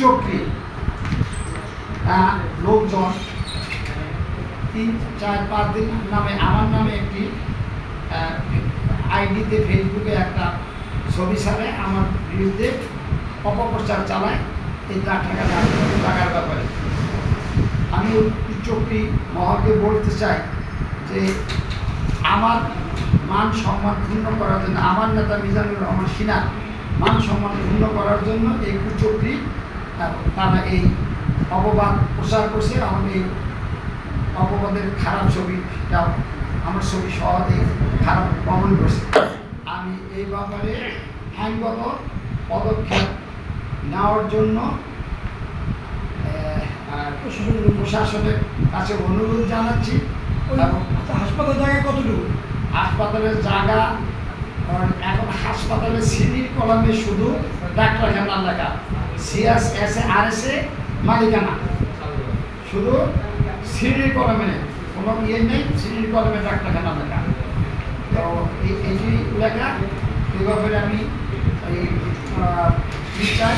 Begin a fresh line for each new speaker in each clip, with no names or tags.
চক্রী লোকজন, তিন, চার, পাঁচ দিন নামে, আমার নামে একটি আইডিতে, ফেসবুকে একটা ছবি ছাড়ে, আমার বিরুদ্ধে অপপ্রচার চালায়, এই লাখ টাকা টাকার ব্যাপারে। আমি চক্রী মহলকে বলতে চাই যে, আমার মান সম্মান ক্ষুণ্ণ করার জন্য, আমার নেতা মিজানুর রহমান সিনহা মান সম্মান ক্ষুণ্ণ করার জন্য এই কুচক্রী তারা এই অপবাদ প্রচার করছে আমার এই অপবাদের খারাপ ছবিটা আমার ছবি সহজে খারাপ প্রমাণ করছে। আমি এই ব্যাপারে আইনগত পদক্ষেপ নেওয়ার জন্য প্রশাসনের কাছে অনুরোধ জানাচ্ছি।
হাসপাতাল জায়গা কতটুকু?
হাসপাতালের জায়গা এখন হাসপাতালের সিনির কলমে শুধু ডাক্তারখানা লেখা। CS S A R S A মালিকানা। শুধু সিনির কলমে নেই কোনো ইয়ে নেই সিনির কলমে ডাক্তারখানা লেখা। তো এই এটি লেখা এই ব্যাপারে আমি এই আহ, কি চাই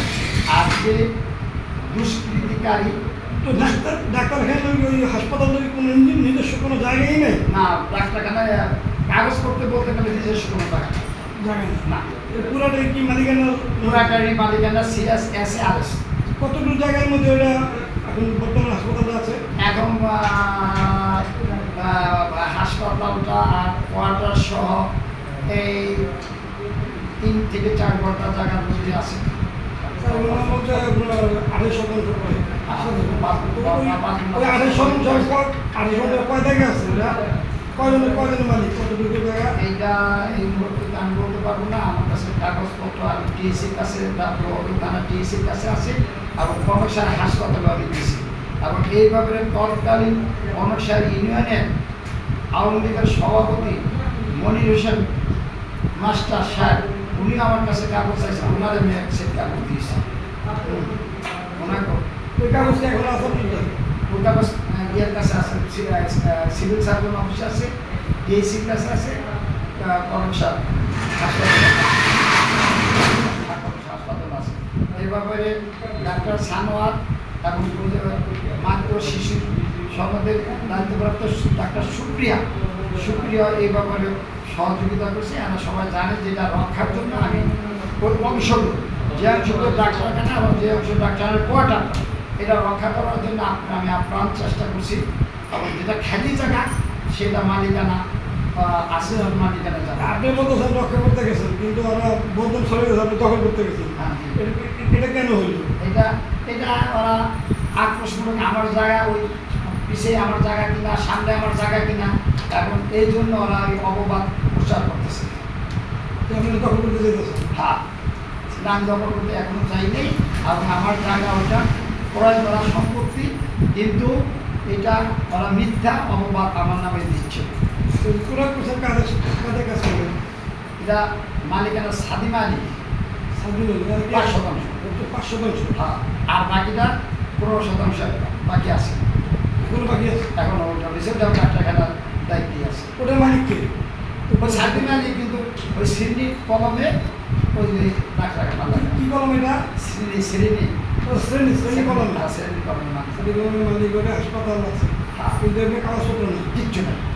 আর যে দুষ্কৃতিকারী
তো ডাক্তার ডাক্তারখানা ওই হাসপাতালের কোনো নিজস্ব কোনো জায়গাই নেই?
না ডাক্তারখানায় কাগজ করতে বলতে গেলে নিজস্ব কোনো।
জায়গা নেই।
না।
এই পুরাটাই কি মালিকানা?
পুরাটারি মালিকানা সিএস এস আর এস
কতটুকু জায়গার মধ্যে ওটা এখন বর্তমান হাসপাতালে আছে?
এখন হাসপাতালটা আর কোয়ার্টার সহ এই তিন থেকে চার ঘণ্টা জায়গার মধ্যে আছে।
মানে বলছে আপনার আড়াই শতাংশ করে
পাঁচ-
তো
পাঁচ-
ওই-
পাঁচ-
ওই আড়াই শতাংশ কয়- আড়াই শতাংশ কয় জায়গা আছে এটা কয়জনের কয়জনের মালিক? কতটুকু জায়গা?
এইটা এই মুহূর্তে আমি বলতে পারব না। আমার কাছে কাগজপত্র আমি টিএসির কাছে তারপর থানা টিএসির কাছে আছে এবং কনকসার হাসপাতালে আমি দিয়েছি। এবং এই ব্যাপারে তৎকালীন কনকসার ইউনিয়নের আওয়ামী লীগের সভাপতি মনির হোসেন মাস্টার সাহেব উনি আমার কাছে কাগজ চাইছেন ওনার আমি এক সেট কাগজ দিয়েছি। হুম। ওনাকে
ওই কাগজটা এখন আছে
ওই কাগজ কাছে আছে সিভিল সার্জন অফিস আছে ডিএসির কাছে আছে হাসপাতাল হাসপাতাল আছে। এই ব্যাপারে ডাক্তার সানোয়ার এবং মাত্র শিশু সমাজের দায়িত্বপ্রাপ্ত ডাক্তার সুপ্রিয়া সুপ্রিয়া এই ব্যাপারে সহযোগিতা করছে। আমরা সবাই জানে যে এটা রক্ষার জন্য আমি ওই অংশগুলো যে অংশগুলো ডাক্তারখানা এবং যে অংশ ডাক্তারের কোয়ার্টার। এটা রক্ষা করার জন্য আপ- আমি আপ্রাণ চেষ্টা করছি। এবং যেটা খালি জায়গা সেটা মালিকানা আছে মালিকানা জায়গা।
আপনি বলতেছেন রক্ষা করতে গেছেন কিন্তু ওরা বলতেন সরে গেছে আপনি দখল করতে গেছেন।
হ্যাঁ।
এটা- কেন হইল?
এটা এটা ওরা আক্রোশমূলক আমার জায়গা ওই পিছিয়ে আমার জায়গা কিনা সামনে আমার জায়গা কিনা এখন এই জন্য ওরা এই অপবাদ প্রচার করতেছে।
আপনি দখল করতে যেতেছেন
হ্যাঁ। নাম দখল করতে এখনও চাইনি এবং আমার জায়গা ওটা ক্রয় করা সম্পত্তি কিন্তু এটা ওরা মিথ্যা অপবাদ আমার নামে দিচ্ছে।
কাজ
এটা মালিকানা
হইলেন। আর
পাঁচ শতাংশ।
পাঁচ শতাংশ।
হ্যাঁ আর বাকিটা পনেরো শতাংশ বাকি আছে।
কোনো বাকি আছে?
এখন ওটা দায়িত্বে আছে।
ওটার মালিক কে?
ওই সাদিম আলী কিন্তু ওই সিডনি কলমে ওই
কি কলম এটা?
শ্রেণি শ্রেণি
শ্রেণি শ্রেণি কলম না
শ্রেণি কলম না।
শ্রেণি কলমের মালিক হাসপাতাল আছে।
হ্যাঁ।
কিন্তু এমনি কাগজপত্র নেই।
কিচ্ছু নেই।